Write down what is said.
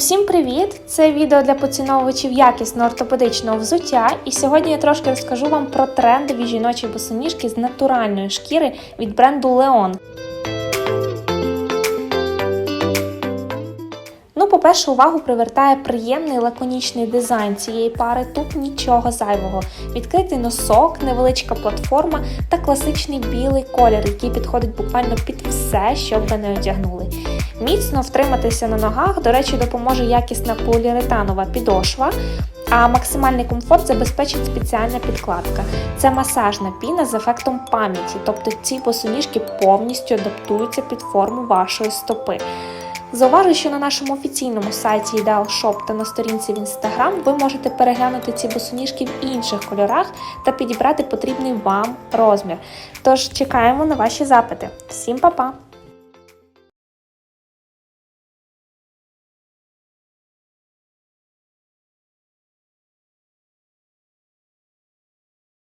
Усім привіт! Це відео для поціновувачів якісного ортопедичного взуття. І сьогодні я трошки розкажу вам про трендові жіночі босоніжки з натуральної шкіри від бренду Leon. По-перше, увагу привертає приємний лаконічний дизайн цієї пари. Тут нічого зайвого. Відкритий носок, невеличка платформа та класичний білий колір, який підходить буквально під все, що б ви не одягнули. Міцно втриматися на ногах, до речі, допоможе якісна поліуретанова підошва. А максимальний комфорт забезпечить спеціальна підкладка. Це масажна піна з ефектом пам'яті, тобто ці босоніжки повністю адаптуються під форму вашої стопи. Зауважу, що на нашому офіційному сайті Ideal Shop та на сторінці в Instagram ви можете переглянути ці босоніжки в інших кольорах та підібрати потрібний вам розмір. Тож чекаємо на ваші запити. Всім па-па!